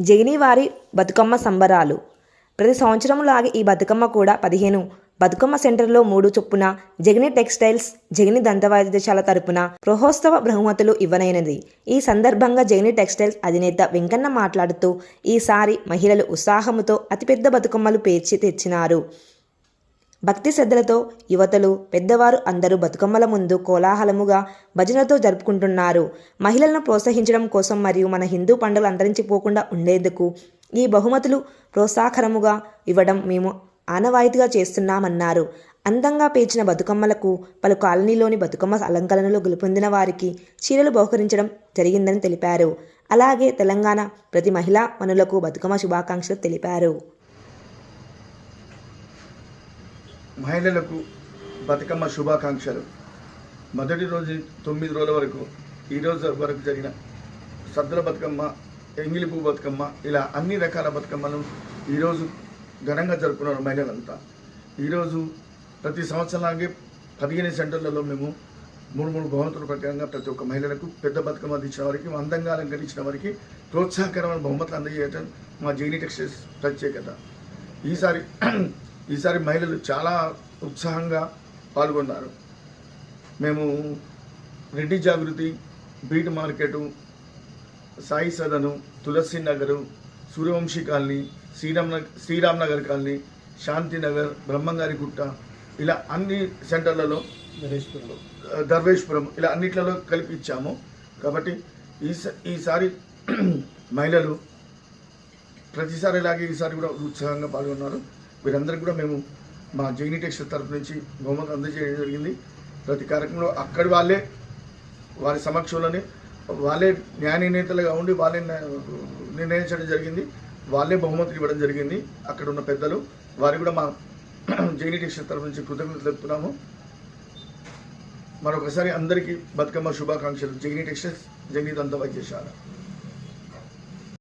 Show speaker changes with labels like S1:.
S1: జగినివారి బతుకమ్మ సంబరాలు. ప్రతి సంవత్సరం లాగే ఈ బతుకమ్మ కూడా పదిహేను. బతుకమ్మ సెంటర్లో మూడు చొప్పున జగిని టెక్స్టైల్స్ జగిని దంతవైద్యశాల తరపున గృహోత్సవ బహుమతులు ఇవ్వనైనది. ఈ సందర్భంగా జగిని టెక్స్టైల్స్ అధినేత వెంకన్న మాట్లాడుతూ ఈసారి మహిళలు ఉత్సాహముతో అతిపెద్ద బతుకమ్మలు పేర్చి తెచ్చినారు. భక్తి శ్రద్ధలతో యువతలు పెద్దవారు అందరూ బతుకమ్మల ముందు కోలాహలముగా భజనతో జరుపుకుంటున్నారు. మహిళలను ప్రోత్సహించడం కోసం మరియు మన హిందూ పండుగలు అంతరించిపోకుండా ఉండేందుకు ఈ బహుమతులు ప్రోత్సాహకరముగా ఇవ్వడం మేము ఆనవాయితీగా చేస్తున్నామన్నారు. అందంగా పేర్చిన బతుకమ్మలకు పలు కాలనీలోని బతుకమ్మ అలంకరణలో గెలుపొందిన వారికి చీరలు బహుకరించడం జరిగిందని తెలిపారు. అలాగే తెలంగాణ ప్రతి మహిళా మనులకు బతుకమ్మ శుభాకాంక్షలు తెలిపారు.
S2: మహిళలకు బతుకమ్మ శుభాకాంక్షలు. మొదటి రోజు తొమ్మిది రోజుల వరకు ఈరోజు వరకు జరిగిన సద్దుల బతుకమ్మ ఎంగిలి బతుకమ్మ ఇలా అన్ని రకాల బతుకమ్మలను ఈరోజు ఘనంగా జరుపుకున్నారు మహిళలంతా. ఈరోజు ప్రతి సంవత్సరంలాగే పదిహేను సెంటర్లలో మేము మూడు మూడు బహుమతుల ప్రకారంగా ప్రతి ఒక్క మహిళలకు పెద్ద బతుకమ్మ ఇచ్చిన వారికి అందంగా అలంకరించిన వారికి ప్రోత్సాహకరమైన బహుమతులు అందజేయటం మా జైని టెక్స్టైల్స్ ప్రత్యేకత. ఈసారి ఈసారి మహిళలు చాలా ఉత్సాహంగా పాల్గొన్నారు. మేము Reddy Jagruti beat market Sai Sadan Tulasi Nagar Suryavanshi colony Sriram Nagar Sriram Nagar colony Shantinagar బ్రహ్మంగారి గుట్ట ఇలా అన్ని సెంటర్లలో దర్వేష్పురం ఇలా అన్నిట్లలో కలిపి ఇచ్చాము. కాబట్టి ఈ ఈసారి మహిళలు ప్రతిసారి ఇలాగే ఈసారి కూడా ఉత్సాహంగా పాల్గొన్నారు. వీరందరికీ కూడా మేము మా జిగ్నిటెక్స్ తరఫు నుంచి బహుమతి అందజేయడం జరిగింది. ప్రతి కార్యక్రమంలో అక్కడి వాళ్ళే వారి సమక్షంలోనే వాళ్ళే న్యాయ నిర్ణేతలుగా ఉండి వాళ్ళే నిర్ణయించడం జరిగింది. వాళ్ళే బహుమతులు ఇవ్వడం జరిగింది. అక్కడ ఉన్న పెద్దలు వారికి కూడా మా జైని తరఫు నుంచి కృతజ్ఞతలు తెలుపుతున్నాము. మరొకసారి అందరికీ బతుకమ్మ శుభాకాంక్షలు. జైని టెక్స్టైల్స్ జైని వైద్యశాల.